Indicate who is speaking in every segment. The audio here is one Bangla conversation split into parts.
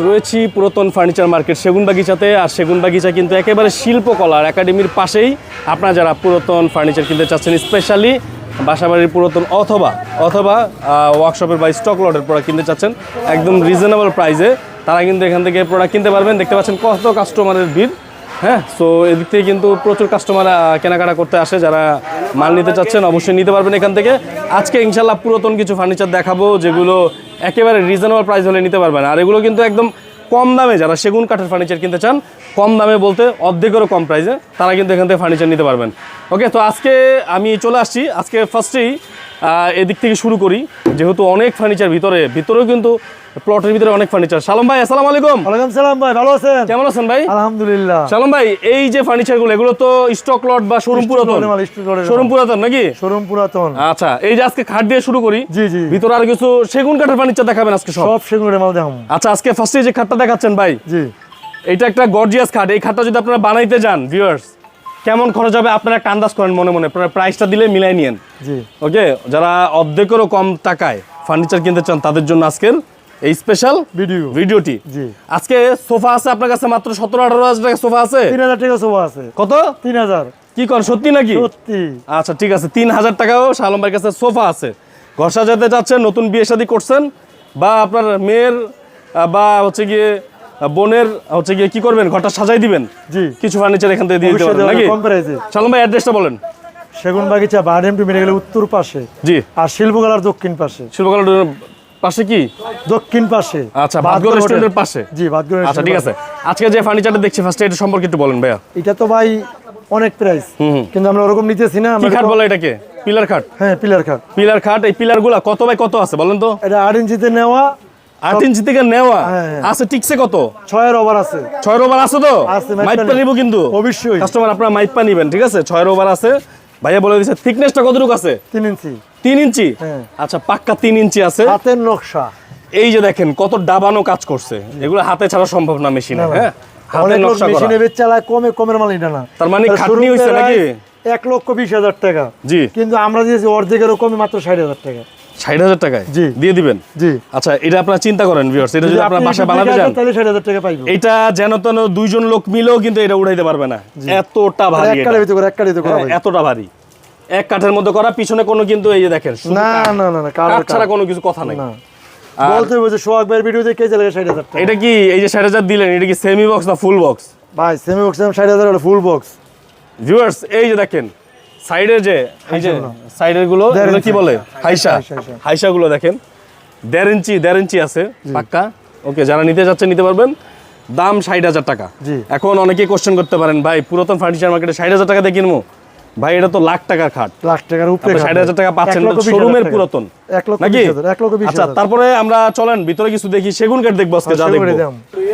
Speaker 1: রয়েছি পুরাতন ফার্নিচার মার্কেট সেগুন বাগিচাতে, আর সেগুন বাগিচা কিন্তু একেবারে শিল্পকলার একাডেমির পাশেই। আপনারা যারা পুরাতন ফার্নিচার কিনতে চাচ্ছেন স্পেশালি বাসাবাড়ির পুরাতন অথবা অথবা ওয়ার্কশপের বা স্টক লটের প্রোডাক্ট কিনতে চাচ্ছেন, একদম রিজনেবল প্রাইসে তারা কিন্তু এখান থেকে প্রোডাক্ট কিনতে পারবেন। দেখতে পাচ্ছেন কত কাস্টমারের ভিড় হ্যাঁ? সো এদিক থেকে কিন্তু প্রচুর কাস্টমার কেনাকাটা করতে আসে, যারা মাল নিতে চাচ্ছেন, অবশ্যই নিতে পারবেন এখান থেকে। আজকে ইনশাল্লাহ পুরাতন কিছু ফার্নিচার দেখাবো, যেগুলো একেবারে রিজনেবল প্রাইস হলে নিতে পারবেন। আর এগুলো কিন্তু একদম কম দামে যারা সেগুন কাঠের ফার্নিচার কিনতে চান কম দামে বলতে অর্ধেকেরও কম প্রাইসে তারা কিন্তু এখান থেকে ফার্নিচার নিতে পারবেন। ওকে তো আজকে আমি চলে আসছি। আজকে ফার্স্টেই এদিক থেকে শুরু করি। যেহেতু অনেক ফার্নিচার ভিতরে ভিতরেও কিন্তু প্লটের ভিতরে অনেক ফার্নিচার সালাম ভাই আসসালামু আলাইকুম।
Speaker 2: ওয়ালাইকুম সালাম ভাই ভালো আছেন?
Speaker 1: কেমন আছেন ভাই?
Speaker 2: আলহামদুলিল্লাহ।
Speaker 1: সালাম ভাই এই যে ফার্নিচারগুলো এগুলো তো স্টক লট বা শোরুম পুরাতন? শোরুম পুরাতন নাকি?
Speaker 2: শোরুম পুরাতন।
Speaker 1: আচ্ছা এই যে আজকে খাট দিয়ে শুরু করি
Speaker 2: জি জি।
Speaker 1: ভিতরে আর কিছু সেগুন কাঠের ফার্নিচার দেখাবেন আজকে সব?
Speaker 2: সব সেগুনের মাল দেখাম
Speaker 1: আচ্ছা আজকে ফার্স্টে যে খাটটা দেখাচ্ছেন ভাই
Speaker 2: জি।
Speaker 1: এটা একটা গর্জিয়াস খাট। এই খাটটা যদি আপনারা বানাইতে যান ভিউয়ার্স কেমন খরচ হবে আপনারা একটা আন্দাজ করেন মনে মনে। প্রাইসটা দিলে মিলাই নিয়েন।
Speaker 2: জি।
Speaker 1: ওকে যারা অর্ধেকেরও কম টাকায় ফার্নিচার কিনতে চান তাদের জন্য আজকের এই স্পেশাল
Speaker 2: ভিডিও
Speaker 1: ভিডিওটি
Speaker 2: জি।
Speaker 1: আজকে সোফা আছে আপনার কাছে মাত্র সতেরো আঠারো হাজার টাকা সোফা আছে?
Speaker 2: তিন হাজার টাকা সোফা আছে।
Speaker 1: কত?
Speaker 2: তিন হাজার।
Speaker 1: কি কর সত্যি নাকি?
Speaker 2: সত্যি।
Speaker 1: আচ্ছা ঠিক আছে। তিন হাজার টাকাও শালম ভাইয়ের কাছে সোফা আছে। ঘর সাজাতে চাচ্ছেন নতুন বিয়ে শাদী করছেন বা আপনার মেয়ের বা হচ্ছে গিয়ে বোনের হচ্ছে গিয়ে কি করবেন? ঘরটা সাজাই দিবেন?
Speaker 2: জি।
Speaker 1: কিছু ফার্নিচার এখান থেকে দিয়ে দিতে পারবেন নাকি? শালম ভাই অ্যাড্রেসটা বলেন।
Speaker 2: সেগুন বাগিচা টু মেডিকেলের উত্তর পাশে।
Speaker 1: জি।
Speaker 2: আর শিল্পকলার দক্ষিণ পাশে।
Speaker 1: শিল্পকলার পাশে কি?
Speaker 2: দক্ষিণ পাশে।
Speaker 1: আচ্ছা ভাতগড় রেস্টুরেন্টের পাশে।
Speaker 2: জি বাদগড়
Speaker 1: আচ্ছা ঠিক আছে। আজকে যে ফার্নিচারটা দেখছি ফার্স্টে এটা সম্পর্কে একটু বলেন ভাইয়া।
Speaker 2: এটা তো ভাই অনেক প্রাইস কিন্তু আমরা ওরকম নিতেছি না আমরা
Speaker 1: খাট বলে এটাকে? পিলার খাট?
Speaker 2: হ্যাঁ পিলার খাট।
Speaker 1: পিলার খাট এই পিলারগুলা কত বাই কত আছে বলেন তো?
Speaker 2: এটা আট ইঞ্চিতে নেওয়া
Speaker 1: আট ইঞ্চি থেকে নেওয়া।
Speaker 2: হ্যাঁ, হ্যাঁ।
Speaker 1: আছে টিকছে কত?
Speaker 2: ছয়ের ওভার আছে।
Speaker 1: ছয় ওভার আছে তো?
Speaker 2: নিব।
Speaker 1: কিন্তু।
Speaker 2: অবশ্যই।
Speaker 1: কাস্টমার আপনারা নিবেন ঠিক আছে? ছয় ওভার আছে। ভাইয়া বলে দিচ্ছে থিকনেসটা কতটুকু আছে?
Speaker 2: তিন ইঞ্চি।
Speaker 1: তিন ইঞ্চি?
Speaker 2: হ্যাঁ।
Speaker 1: আচ্ছা পাক্কা তিন ইঞ্চি আছে।
Speaker 2: হাতের নকশা।
Speaker 1: এই যে দেখেন কত ডাবানো কাজ করছে। এগুলো হাতে ছাড়া সম্ভব না মেশিনে। হ্যাঁ? হাতে নকশা করা।
Speaker 2: মেশিনে কমে কমের মাল এটা না।
Speaker 1: তার মানে খাটনি হইছে নাকি?
Speaker 2: এক লক্ষ বিশ হাজার টাকা।
Speaker 1: জি।
Speaker 2: কিন্তু আমরা দিয়েছি অর্ধেকেরও কমে মাত্র ষাট হাজার টাকা।
Speaker 1: ষাট হাজার টাকায়?
Speaker 2: জি।
Speaker 1: দিয়ে দিবেন?
Speaker 2: জি।
Speaker 1: আচ্ছা এটা আপনারা চিন্তা করেন ভিউয়ার্স এটা যদি
Speaker 2: যদি
Speaker 1: আপনার
Speaker 2: আপনি
Speaker 1: বানাতে যান
Speaker 2: তাহলে ষাট হাজার টাকা পাইবো।
Speaker 1: এটা যেন তেন দুইজন লোক মিলেও কিন্তু এটা উঠাইতে পারবে না। এতটা ভারী
Speaker 2: এক কাঠের ভিতরে এক কাঠের করা
Speaker 1: হ্যাঁ, এতটা ভারী। এক কাঠের মধ্যে করা পিছনে কোনো কিন্তু এই যে দেখেন
Speaker 2: না না না না
Speaker 1: কাঠ
Speaker 2: কাঠ
Speaker 1: ছাড়া কোনো কিছু কথা নাই।
Speaker 2: বলতে যে সোহাগ ভাইয়ের ভিডিও দেখে চালে ষাট হাজার টাকা।
Speaker 1: এটা কি এই যে ষাট হাজার দিলেন এটা কি সেমি বক্স না ফুল বক্স
Speaker 2: ভাই সেমি বক্স ষাট হাজার ফুল বক্স
Speaker 1: ভিউয়ার্স এই যে দেখেন সাইডের যে এই যে সাইডেরগুলো কি বলে? হাইসা
Speaker 2: হাইসা,
Speaker 1: গুলো দেখেন। দেড় ইঞ্চি দেড় ইঞ্চি আছে পাক্কা। ওকে যারা নিতে যাচ্ছে নিতে পারবেন। দাম ষাট হাজার টাকা। এখন অনেকেই কোশ্চেন করতে পারেন ভাই পুরাতন ফার্নিচার মার্কেটে ষাট হাজার টাকা দিয়ে কিনবো? ভাই এটা তো লাখ টাকার খাট।
Speaker 2: লাখ টাকার উপরে
Speaker 1: ষাট হাজার টাকা পাচ্ছেন শোরুমের পুরাতন। নাকি? আচ্ছা তারপরে আমরা চলেন ভিতরে কিছু দেখি। সেগুন কাঠ দেখব আজকে যা দেখব।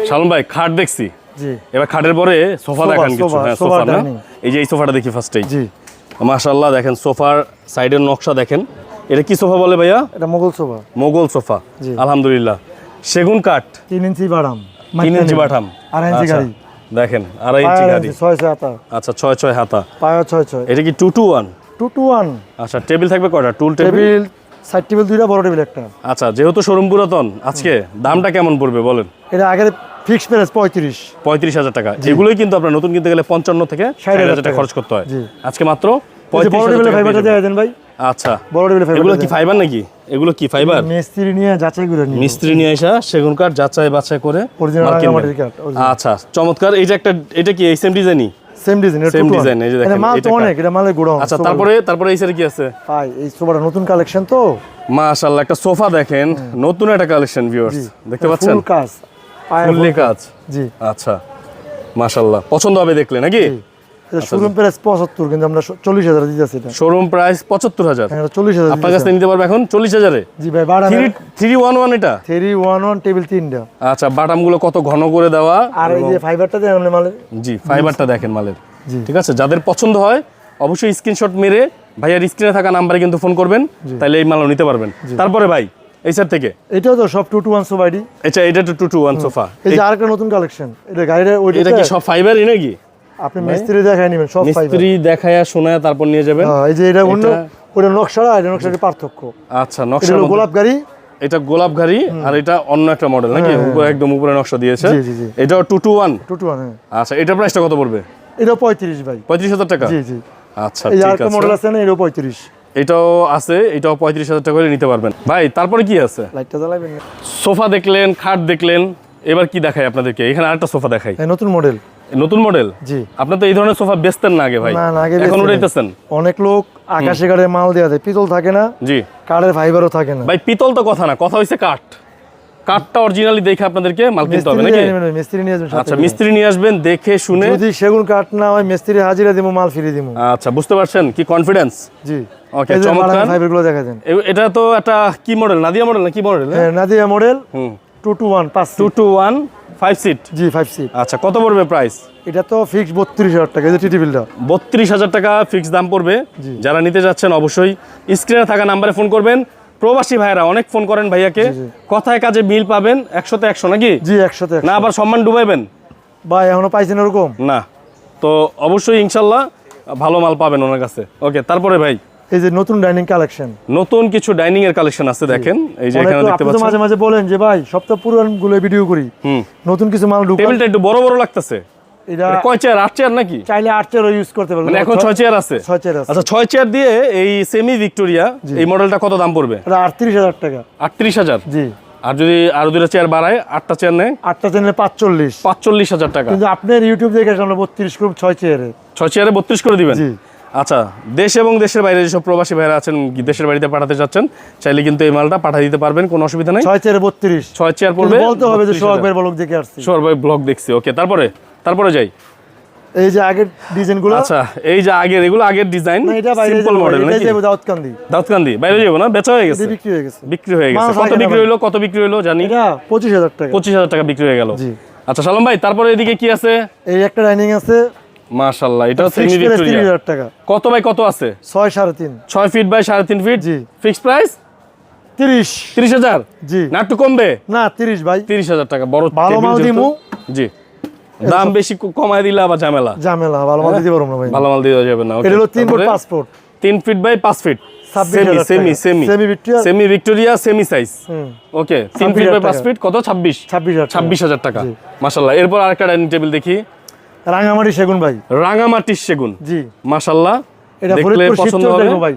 Speaker 1: শালম ভাই খাট দেখছি। এবার খাটের পরে সোফা দেখান কিছু।
Speaker 2: সোফা,
Speaker 1: হ্যাঁ
Speaker 2: সোফা,
Speaker 1: সোফা না? এই যে এই সোফাটা দেখি ফার্স্টেই
Speaker 2: জি
Speaker 1: মাশাআল্লাহ দেখেন সোফার সাইডের নকশা দেখেন। এটা কি সোফা বলে ভাইয়া?
Speaker 2: এটা মোগল সোফা।
Speaker 1: মোগল সোফা। আলহামদুলিল্লাহ। সেগুন কাঠ।
Speaker 2: তিন ইঞ্চি বাড়াম
Speaker 1: তিন ইঞ্চি বাঠাম
Speaker 2: আড়াই ইঞ্চি
Speaker 1: আচ্ছা,
Speaker 2: গাড়ি।
Speaker 1: দেখেন আড়াই ইঞ্চি গাড়ি।
Speaker 2: ছয় ছয় হাতা।
Speaker 1: আচ্ছা ছয় ছয় হাতা।
Speaker 2: পায়া ছয় ছয়।
Speaker 1: এটা কি two two one
Speaker 2: two two one
Speaker 1: আচ্ছা টেবিল থাকবে কয়টা? টুল টেবিল
Speaker 2: সাইড টেবিল দুইটা বড় টেবিল একটা।
Speaker 1: আচ্ছা যেহেতু শোরুম পুরাতন আজকে দামটা কেমন পড়বে বলেন?
Speaker 2: এটা আগের ফিক্স প্রাইস পঁয়ত্রিশ।
Speaker 1: পঁয়ত্রিশ হাজার টাকা। এগুলোই কিন্তু আপনার নতুন কিনতে গেলে পঞ্চান্ন থেকে ষাট হাজার টাকা। খরচ করতে হয়। আজকে মাত্র
Speaker 2: বড় ফাইবারটা দেওয়া দেন ভাই?
Speaker 1: আচ্ছা।
Speaker 2: বড় টেবিলের
Speaker 1: এগুলো কি ফাইবার নাকি? এগুলো কি ফাইবার
Speaker 2: মিস্ত্রি নিয়ে যাচাই করে নিয়ে।
Speaker 1: মিস্ত্রি নিয়ে আসা সেগুন কাঠ যাচাই বাছাই করে। আচ্ছা চমৎকার। এই যে একটা এটা কি এই সেম ডিজাইনই
Speaker 2: সেম ডিজাইন
Speaker 1: Same design, এই যে দেখেন,
Speaker 2: মাল তো অনেক এটা মালের গুড়ো।
Speaker 1: আচ্ছা তারপরে তারপরে এই সাইডে কি আছে?
Speaker 2: ভাই এই সোফাটা নতুন কালেকশন তো?
Speaker 1: মাশাআল্লাহ একটা সোফা দেখেন নতুন একটা কালেকশন ভিউয়ার্স দেখতে পাচ্ছেন?
Speaker 2: ফুল কাজ। জি।
Speaker 1: আচ্ছা মাশাআল্লাহ পছন্দ হবে দেখলে নাকি?
Speaker 2: শোরুম প্রাইস পঁচাত্তর কিন্তু আমরা চল্লিশ হাজার দিতেছি এটা।
Speaker 1: শোরুম প্রাইস পঁচাত্তর হাজার।
Speaker 2: হ্যাঁ, এটা চল্লিশ হাজার
Speaker 1: আপনার কাছ নিতে পারবে এখন চল্লিশ হাজারে?
Speaker 2: জি ভাই বাড়া
Speaker 1: থ্রি থ্রি ওয়ান ওয়ান এটা?
Speaker 2: থ্রি ওয়ান ওয়ান টেবিল তিনটা।
Speaker 1: আচ্ছা বাটামগুলো কত ঘন করে দেওয়া?
Speaker 2: আর এই যে ফাইবারটা দেন আপনি মালের?
Speaker 1: জি ফাইবারটা দেখেন মালের। ঠিক আছে? যাদের পছন্দ হয় অবশ্যই স্ক্রিনশট মেরে ভাইয়ার স্ক্রিনে থাকা নাম্বারে কিন্তু ফোন করবেন তাহলে এই মালও নিতে পারবেন। তারপরে ভাই এই সাইড থেকে?
Speaker 2: এটাও তো সব টু টু ওয়ান সোফাইডি
Speaker 1: আচ্ছা এটা টু ওয়ান সোফা
Speaker 2: এই যে আরেকটা নতুন কালেকশন এটা গাড়িটা ওই
Speaker 1: এটা কি সব ফাইবারই নাকি?
Speaker 2: আপনি মিস্ত্রি দেখায় নেবেন সব
Speaker 1: মিস্ত্রি দেখায় শোনায় তারপর নিয়ে যাবেন।
Speaker 2: এই যে এটা অন্য ওটা নকশাটা এটা নকশাটা পার্থক্য।
Speaker 1: আচ্ছা
Speaker 2: এটা
Speaker 1: মধ্যে-
Speaker 2: গোলাপ গাড়ি।
Speaker 1: এটা গোলাপ ঘাড়ি আর এটা অন্য একটা মডেল নাকি? উপরে একদম উপরে নকশা দিয়েছে। এটা two two one
Speaker 2: two two one হ্যাঁ।
Speaker 1: আচ্ছা এটা প্রাইসটা কত পড়বে?
Speaker 2: এটা পঁয়ত্রিশ ভাই।
Speaker 1: পঁয়ত্রিশ হাজার টাকা?
Speaker 2: জি জি।
Speaker 1: আচ্ছা
Speaker 2: এই আরেকটা মডেল
Speaker 1: আছে।
Speaker 2: না এটাও পঁয়ত্রিশ।
Speaker 1: এটাও আছে এটাও পঁয়ত্রিশ হাজার টাকা করে নিতে পারবেন। ভাই তারপরে কি আছে?
Speaker 2: লাইটটা জ্বালাবেন
Speaker 1: সোফা দেখলেন খাট দেখলেন এবার কি দেখাই আপনাদেরকে? এখানে আরেকটা সোফা দেখাই।
Speaker 2: হ্যাঁ নতুন মডেল
Speaker 1: নতুন মডেল?
Speaker 2: জি।
Speaker 1: আপনি তো এই ধরনের সোফা বেচতেন না আগে ভাই।
Speaker 2: না না আগে
Speaker 1: এখন
Speaker 2: বেচতে
Speaker 1: উঠাইতেছেন
Speaker 2: অনেক লোক আকাশে কাঠে মাল দেওয়া যায় পিতল থাকে না
Speaker 1: জি।
Speaker 2: কাঠের ফাইবারও থাকে না।
Speaker 1: ভাই পিতল তো কথা না কথা হইছে কাঠ। কাঠটা অরিজিনালি দেখে আপনাদেরকে মাল কিনতে হবে
Speaker 2: মিস্ত্রি
Speaker 1: নাকি?
Speaker 2: নিয়ে আসবেন, মিস্ত্রি নিয়ে আসবেন
Speaker 1: আচ্ছা মিস্ত্রি নিয়ে আসবেন দেখে শুনে।
Speaker 2: যদি সেগুন কাঠ না হয় মিস্ত্রি হাজিরা দিব মাল ফিরিয়ে দিব
Speaker 1: আচ্ছা বুঝতে পারছেন? কি কনফিডেন্স
Speaker 2: জি।
Speaker 1: Okay, চমৎকার।
Speaker 2: ফাইবারগুলো দেখা দেন
Speaker 1: এটা তো একটা কি মডেল নাদিয়া মডেল না কি মডেল
Speaker 2: হ্যাঁ নাদিয়া মডেল
Speaker 1: হুম।
Speaker 2: টু টু ওয়ান পাঁচ
Speaker 1: two two one five seat
Speaker 2: জি ফাইভ সিট
Speaker 1: আচ্ছা কত পড়বে প্রাইস
Speaker 2: এটা তো ফিক্স বত্রিশ হাজার টাকা যে টিটি বিলটা
Speaker 1: বত্রিশ হাজার টাকা ফিক্স দাম পড়বে। যারা নিতে যাচ্ছেন অবশ্যই স্ক্রিনে থাকা নাম্বারে ফোন করবেন। প্রবাসী ভাইয়েরা অনেক ফোন করেন ভাইয়াকে। কথায় কাজে মিল পাবেন একশোতে একশো নাকি?
Speaker 2: জি একশোতে
Speaker 1: না আবার সম্মান ডুবাইবেন?
Speaker 2: ভাই এখনও পাইছেন ওরকম
Speaker 1: না। তো অবশ্যই ইনশাল্লাহ ভালো মাল পাবেন ওনার কাছে। ওকে তারপরে ভাই।
Speaker 2: এই যে নতুন ডাইনিং কালেকশন
Speaker 1: নতুন কিছু ডাইনিং এর কালেকশন আছে দেখেন। এই যে এখানে দেখতে
Speaker 2: তো মাঝে মাঝে বলেন যে ভাই পুরানগুলো ভিডিও করি। নতুন কিছু মাল ঢুকান
Speaker 1: টেবিলটা একটু বড় বড় লাগতেছে।
Speaker 2: এটা
Speaker 1: কয় চেয়ার আট চেয়ার নাকি?
Speaker 2: চাইলে আট চেয়ারও ইউজ করতে পারবেন।
Speaker 1: মানে এখন ছয় চেয়ার আছে।
Speaker 2: ছয় চেয়ার আছে।
Speaker 1: আচ্ছা ছয় চেয়ার দিয়ে এই সেমি ভিক্টোরিয়া এই মডেলটা কত দাম পড়বে?
Speaker 2: এটা আটত্রিশ হাজার টাকা।
Speaker 1: আটত্রিশ হাজার?
Speaker 2: জি।
Speaker 1: আর যদি আরও দুটো চেয়ার বাড়ায় আটটা চেয়ার নেয়?
Speaker 2: আটটা চ্যানেলে পাঁচচল্লিশ।
Speaker 1: পাঁচচল্লিশ হাজার টাকা।
Speaker 2: কিন্তু আপনার ইউটিউব দেখে আমরা বত্রিশ গ্রুপ ছয় চেয়ারে
Speaker 1: ছয় চেয়ারে বত্রিশ করে দিবেন?
Speaker 2: জি।
Speaker 1: আচ্ছা দেশ এবং দেশের বাইরে যেসব প্রবাসী ভাইরা আছেন দেশের বাড়িতে পাঠাতে চাচ্ছেন চাইলে কিন্তু এই মালটা পাঠিয়ে দিতে পারবেন কোনো অসুবিধা নেই।
Speaker 2: ছয় চেয়ারে বত্রিশ।
Speaker 1: ছয় চেয়ার পড়বে
Speaker 2: বলতে হবে যে সোহাগ ভাইয়ের বলক দেখে আসছি।
Speaker 1: সোহর ভাই ব্লগ দেখছি ওকে তারপরে তারপরে যাই।
Speaker 2: এই যে আগের ডিজাইনগুলো
Speaker 1: আচ্ছা এই যে আগের এগুলো আগের ডিজাইন
Speaker 2: না
Speaker 1: সিম্পল মডেল নাকি?
Speaker 2: যাব দাউদকান্দি।
Speaker 1: দাউদকান্দি বাইরে যাব না? বেচা হয়ে গেছে।
Speaker 2: বিক্রি হয়ে গেছে।
Speaker 1: বিক্রি হয়ে গেছে। কত বিক্রি। হলো কত বিক্রি হলো জানি।
Speaker 2: পঁচিশ হাজার টাকা।
Speaker 1: পঁচিশ হাজার টাকা বিক্রি হয়ে গেল।
Speaker 2: জি।
Speaker 1: আচ্ছা সালাম ভাই তারপরে এদিকে কি আছে?
Speaker 2: এই একটা ডাইনিং আছে
Speaker 1: মাশাল্লাহ এটা সেমি ভিক্টোরিয়া
Speaker 2: টাকা।
Speaker 1: কত বাই কত আছে?
Speaker 2: ছয় সাড়ে তিন।
Speaker 1: ছয় ফিট বাই ফিট
Speaker 2: জি।
Speaker 1: ফিক্সড প্রাইস
Speaker 2: তিরিশ।
Speaker 1: তিরিশ হাজার?
Speaker 2: জি।
Speaker 1: না একটু কমবে?
Speaker 2: না তিরিশ ভাই।
Speaker 1: তিরিশ হাজার টাকা বড়
Speaker 2: ভালো মাল দিমু।
Speaker 1: জি। দাম বেশি কমায় দিলে আবার ঝামেলা।
Speaker 2: ঝামেলা ভালো মাল দিতে পারব না ভাই।
Speaker 1: ভালো মাল দিয়ে যাবে না
Speaker 2: এটা হলো তিন ফুট পাঁচ ফুট
Speaker 1: তিন ফিট বাই পাঁচ ফিট
Speaker 2: ছাব্বিশ
Speaker 1: সেমি
Speaker 2: হাজার
Speaker 1: সেমি
Speaker 2: টাকা।
Speaker 1: Semi
Speaker 2: Semi Victoria?
Speaker 1: Semi Victoria semi size okay তিন
Speaker 2: ছাব্বিশ
Speaker 1: ফিট বাই
Speaker 2: হাজার
Speaker 1: পাঁচ ফিট কত? ছাব্বিশ।
Speaker 2: ছাব্বিশ হাজার টাকা।
Speaker 1: মাসাল্লাহ এরপর আরেকটা ডাইনিং টেবিল দেখি।
Speaker 2: রাঙামাটি সেগুন ভাই।
Speaker 1: রাঙামাটির সেগুন।
Speaker 2: জি।
Speaker 1: মাসাল্লাহ
Speaker 2: এটা ফরিদপুর
Speaker 1: পছন্দ
Speaker 2: শিবচর
Speaker 1: হবে।
Speaker 2: ভাই।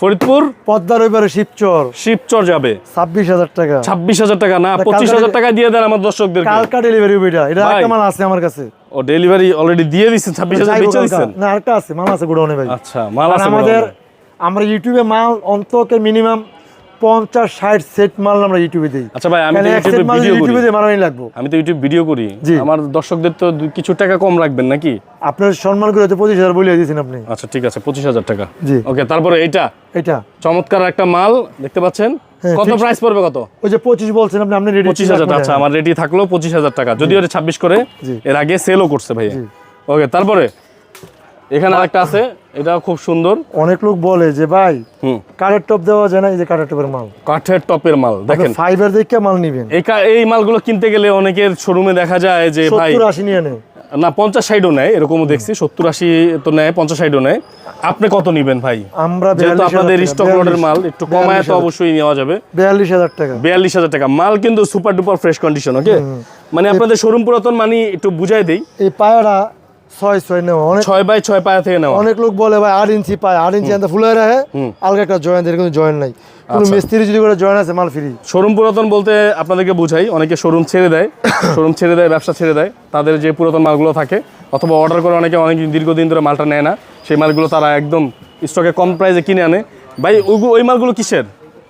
Speaker 1: ফরিদপুর?
Speaker 2: পদ্মার ওইবারে শিবচর।
Speaker 1: শিবচর যাবে।
Speaker 2: ছাব্বিশ হাজার টাকা।
Speaker 1: ছাব্বিশ হাজার টাকা না পঁচিশ হাজার টাকা দিয়ে দেন আমার দর্শকদেরকে।
Speaker 2: কালকা ডেলিভারি এটা এটা। একটা মাল আছে আমার কাছে।
Speaker 1: ও ডেলিভারি অলরেডি দিয়ে দিচ্ছেন ছাব্বিশ হাজার
Speaker 2: যাইবো
Speaker 1: বেচে
Speaker 2: কালকা।
Speaker 1: দিচ্ছেন
Speaker 2: না আরেকটা আছে মাল আছে গোডাউনে ভাই।
Speaker 1: আচ্ছা মাল আছে
Speaker 2: আমাদের
Speaker 1: আমাদের
Speaker 2: আমরা ইউটিউবে মাল অন্তকে মিনিমাম পঞ্চাশ ষাট সেট মাল আমরা ইউটিউবে দিই।
Speaker 1: আচ্ছা ভাই আমি ইউটিউবে
Speaker 2: লাগবো?
Speaker 1: আমি তো ইউটিউব ভিডিও করি। আমার দর্শকদের তো কিছু টাকা কম রাখবেন নাকি?
Speaker 2: আপনার সম্মান করে তো পঁচিশ হাজার বলিয়ে দিয়েছেন আপনি।
Speaker 1: আচ্ছা ঠিক আছে পঁচিশ হাজার টাকা।
Speaker 2: জি।
Speaker 1: ওকে তারপরে এইটা।
Speaker 2: এটা
Speaker 1: চমৎকার একটা মাল দেখতে পাচ্ছেন?
Speaker 2: হ্যাঁ,
Speaker 1: কত প্রাইস পড়বে কত?
Speaker 2: ওই যে পঁচিশ বলছেন আপনি আপনি রেডি
Speaker 1: পঁচিশ হাজার আচ্ছা আমার রেডি থাকল পঁচিশ হাজার টাকা। যদিও এটা ছাব্বিশ করে এর আগে সেলও করছে ভাইয়া। ওকে তারপরে এখানে একটা আছে। এটা খুব সুন্দর।
Speaker 2: অনেক লোক বলে যে ভাই কাঠের টপ দেওয়া যায় না এই যে কাঠের টপের মাল।
Speaker 1: কাঠের টপের মাল দেখেন।
Speaker 2: ফাইবার দেখে মাল নিবেন।
Speaker 1: এই এই মালগুলো কিনতে গেলে অনেকের শোরুমে দেখা যায় যে ভাই
Speaker 2: সত্তর আশি নিয়ে নেয়।
Speaker 1: না পঞ্চাশ সাইডও নেয় এরকমও দেখছি। সত্তর আশি তো নেয় পঞ্চাশ সাইডও নেয়। আপনি কত নিবেন ভাই?
Speaker 2: আমরা
Speaker 1: যেহেতু আপনাদের স্টক লটের মাল একটু কমায় তো
Speaker 2: অবশ্যই
Speaker 1: নেওয়া যাবে।
Speaker 2: বিয়াল্লিশ হাজার টাকা।
Speaker 1: বিয়াল্লিশ হাজার টাকা। মাল কিন্তু super duper fresh condition okay মানে আপনাদের শোরুম পুরাতন মানে একটু বুঝাই দেই।
Speaker 2: এই পায়াটা ছয় ছয় নেওয়া। অনেক
Speaker 1: ছয় বাই ছয় পায়া থেকে নেওয়া।
Speaker 2: অনেক লোক বলে ভাই আট ইঞ্চি পায় আট ইঞ্চি আনতে ফুলে রাখে আলগা একটা জয়েন্ট এর কিন্তু জয়েন্ট নাই। কোনো
Speaker 1: আচ্ছা।
Speaker 2: মিস্ত্রি যদি করে জয়েন্ট আছে মাল ফ্রি
Speaker 1: শোরুম পুরাতন বলতে আপনাদেরকে বুঝাই অনেকে শোরুম ছেড়ে দেয় শোরুম ছেড়ে দেয় ব্যবসা ছেড়ে দেয় তাদের যে পুরাতন মালগুলো থাকে অথবা অর্ডার করে অনেকে অনেক দীর্ঘদিন ধরে মালটা নেয় না সেই মালগুলো তারা একদম স্টকে কম প্রাইসে কিনে আনে। ভাই ওই মালগুলো কিসের?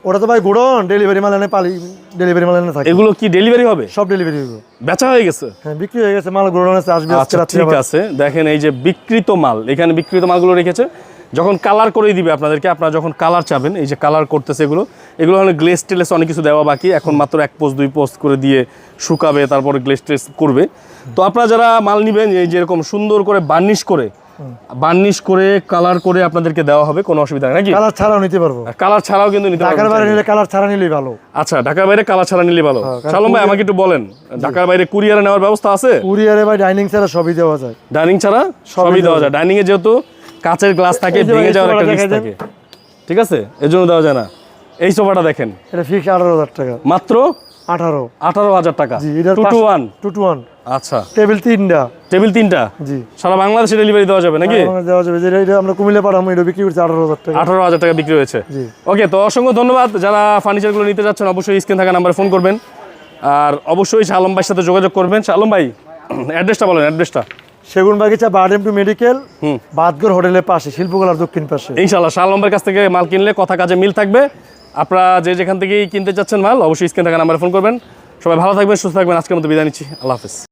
Speaker 2: ওটা তো ভাই গোডন ডেলিভারি মাল এনে পালি ডেলিভারি মাল এনে থাকে।
Speaker 1: এগুলো কি ডেলিভারি হবে?
Speaker 2: সব ডেলিভারি হবে।
Speaker 1: বেচা হয়ে গেছে?
Speaker 2: হ্যাঁ বিক্রি হয়ে গেছে মাল গোডন আছে আসবে আজকে
Speaker 1: আচ্ছা
Speaker 2: রাত্রে
Speaker 1: ঠিক আছে। দেখেন এই যে বিকৃত মাল এখানে বিকৃত মালগুলো রেখেছে। যখন কালার করেই দিবে আপনাদেরকে আপনারা যখন কালার চাবেন এই যে কালার করতেছে এগুলো এগুলো হলো গ্লেস টেলেস অনেক কিছু দেওয়া বাকি। এখন মাত্র এক পোস্ট দুই পোস্ট করে দিয়ে শুকাবে তারপরে গ্লেস টেস করবে। তো আপনারা যারা মাল নেবেন এই যেরকম সুন্দর করে বার্নিশ করে বার্নিশ করে কালার করে আপনাদেরকে দেওয়া হবে কোনো অসুবিধা নেই নাকি?
Speaker 2: কালার ছাড়াও নিতে পারব।
Speaker 1: কালার ছাড়াও কিন্তু নিতে
Speaker 2: ঢাকার বাইরে নিলে কালার ছাড়া নিলেই ভালো।
Speaker 1: আচ্ছা ঢাকার বাইরে কালার ছাড়া নিলে ভালো।
Speaker 2: হ্যাঁ,
Speaker 1: শালম ভাই আমাকে একটু বলেন ঢাকার বাইরে কুরিয়ারে নেওয়ার ব্যবস্থা আছে?
Speaker 2: কুরিয়ারে ভাই ডাইনিং ছাড়া সবই দেওয়া যায়।
Speaker 1: ডাইনিং ছাড়া সবই দেওয়া যায়। ডাইনিং এ যেহেতু কাঁচের গ্লাস থাকে ভেঙে যাওয়ার একটা রিস্ক থাকে। ঠিক আছে? এজন্য দেওয়া যায় না। এই সোফাটা দেখেন।
Speaker 2: এটা ফিক্স আঠারো হাজার টাকা।
Speaker 1: মাত্র
Speaker 2: আঠারো।
Speaker 1: আঠারো হাজার টাকা।
Speaker 2: জি এটার
Speaker 1: টু টু আচ্ছা।
Speaker 2: টেবিল তিনটা।
Speaker 1: টেবিল তিনটা?
Speaker 2: জি।
Speaker 1: সারা বাংলাদেশে ডেলিভারি দেওয়া যাবে নাকি?
Speaker 2: দেওয়া যাবে। যেটা এটা আমরা কুমিল্লা পাঠাবো এটা বিক্রি করছি আঠারো হাজার টাকা।
Speaker 1: আঠারো হাজার টাকা বিক্রি হয়েছে।
Speaker 2: জি।
Speaker 1: ওকে তো অসংখ্য ধন্যবাদ। যারা ফার্নিচারগুলো নিতে যাচ্ছেন অবশ্যই স্ক্রিন থাকা নাম্বারে ফোন করবেন। আর অবশ্যই শালম ভাইয়ের সাথে যোগাযোগ করবেন। শালম ভাই অ্যাড্রেসটা বলেন অ্যাড্রেসটা
Speaker 2: সেগুন বাগিচা বারডেম টু মেডিকেল। বাদগর হোটেলের পাশে শিল্পকলার দক্ষিণ পাশে।
Speaker 1: ইনশাল্লাহ শালম ভাইয়ের কাছ থেকে মাল কিনলে কথা কাজে মিল থাকবে। আপনারা যে যেখান থেকেই কিনতে চাচ্ছেন মাল অবশ্যই স্ক্রিন থাকা নাম্বারে ফোন করবেন। সবাই ভালো থাকবেন সুস্থ থাকবেন। আজকের মতো বিদায় নিচ্ছি। আল্লাহ হাফিজ।